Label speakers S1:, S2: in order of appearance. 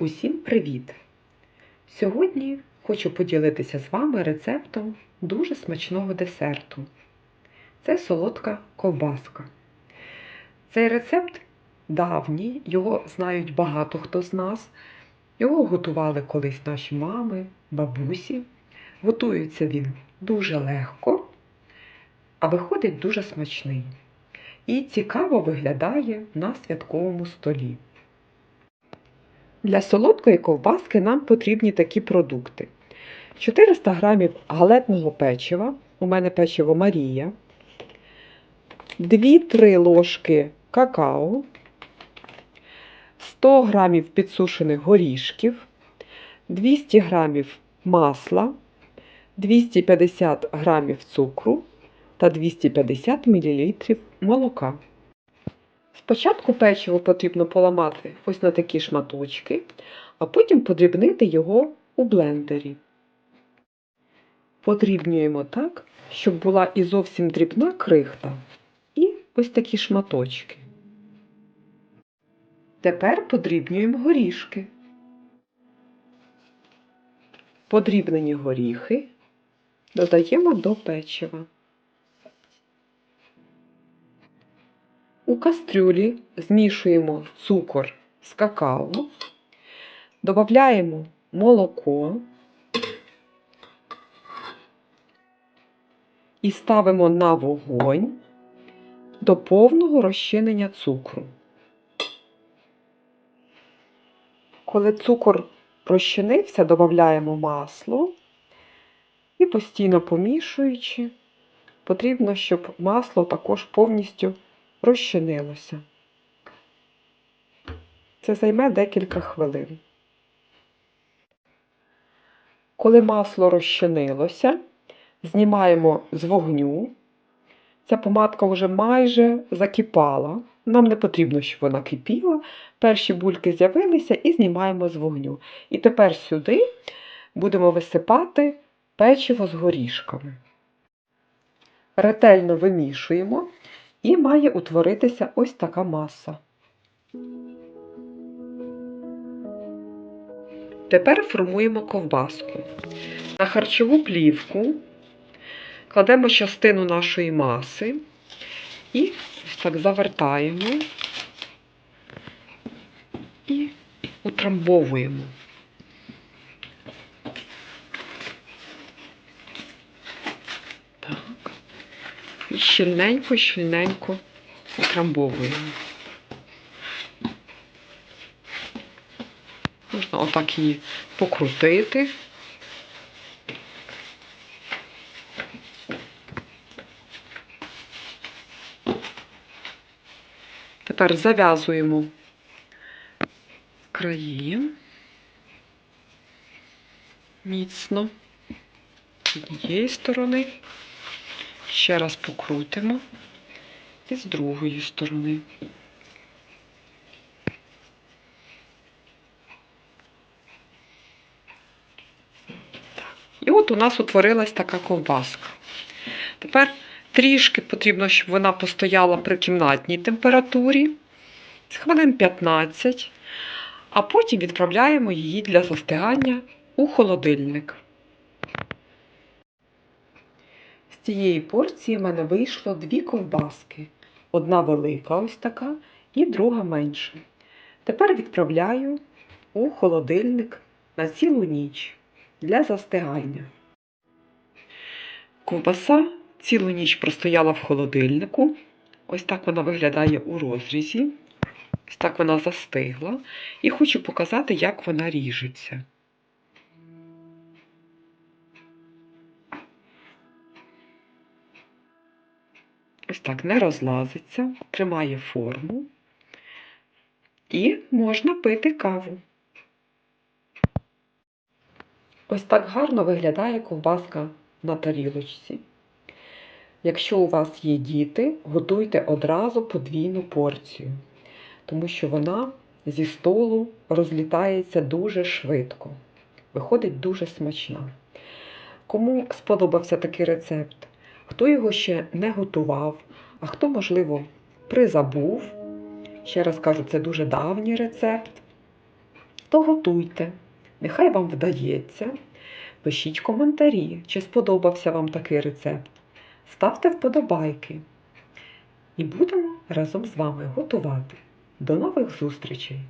S1: Усім привіт! Сьогодні хочу поділитися з вами рецептом дуже смачного десерту. Це солодка ковбаска. Цей рецепт давній, його знають багато хто з нас. Його готували колись наші мами, бабусі. Готується він дуже легко, а виходить дуже смачний. І цікаво виглядає на святковому столі. Для солодкої ковбаски нам потрібні такі продукти: 400 г галетного печива, у мене печиво Марія, 2-3 ложки какао, 100 г підсушених горішків, 200 г масла, 250 г цукру та 250 мл молока. Спочатку печиво потрібно поламати ось на такі шматочки, а потім подрібнити його у блендері. Подрібнюємо так, щоб була і зовсім дрібна крихта, і ось такі шматочки. Тепер подрібнюємо горішки. Подрібнені горіхи додаємо до печива. У кастрюлі змішуємо цукор з какао, додаємо молоко і ставимо на вогонь до повного розчинення цукру. Коли цукор розчинився, додаємо масло і постійно помішуючи, потрібно, щоб масло також повністю розчинилося. Це займе декілька хвилин. Коли масло розчинилося, знімаємо з вогню. Ця помадка вже майже закипала. Нам не потрібно, щоб вона кипіла. Перші бульки з'явилися і знімаємо з вогню. І тепер сюди будемо висипати печиво з горішками. Ретельно вимішуємо і має утворитися ось така маса. Тепер формуємо ковбаску. На харчову плівку кладемо частину нашої маси і так завертаємо і утрамбовуємо. Щільненько, щільненько утрамбовуємо. Можна отак її покрутити. Тепер зав'язуємо краї міцно з однієї сторони. Ще раз покрутимо і з другої сторони. І от у нас утворилась така ковбаска. Тепер трішки потрібно, щоб вона постояла при кімнатній температурі з хвилин 15, а потім відправляємо її для застигання у холодильник. З цієї порції в мене вийшло дві ковбаски. Одна велика, ось така, і друга менша. Тепер відправляю у холодильник на цілу ніч для застигання. Ковбаса цілу ніч простояла в холодильнику. Ось так вона виглядає у розрізі. Ось так вона застигла. І хочу показати, як вона ріжеться. Ось так не розлазиться, тримає форму. І можна пити каву. Ось так гарно виглядає ковбаска на тарілочці. Якщо у вас є діти, готуйте одразу подвійну порцію, тому що вона зі столу розлітається дуже швидко. Виходить дуже смачна. Кому сподобався такий рецепт, хто його ще не готував, а хто, можливо, призабув. Ще раз кажу, це дуже давній рецепт. то готуйте. Нехай вам вдається. Пишіть коментарі, чи сподобався вам такий рецепт. Ставте вподобайки. І будемо разом з вами готувати. До нових зустрічей!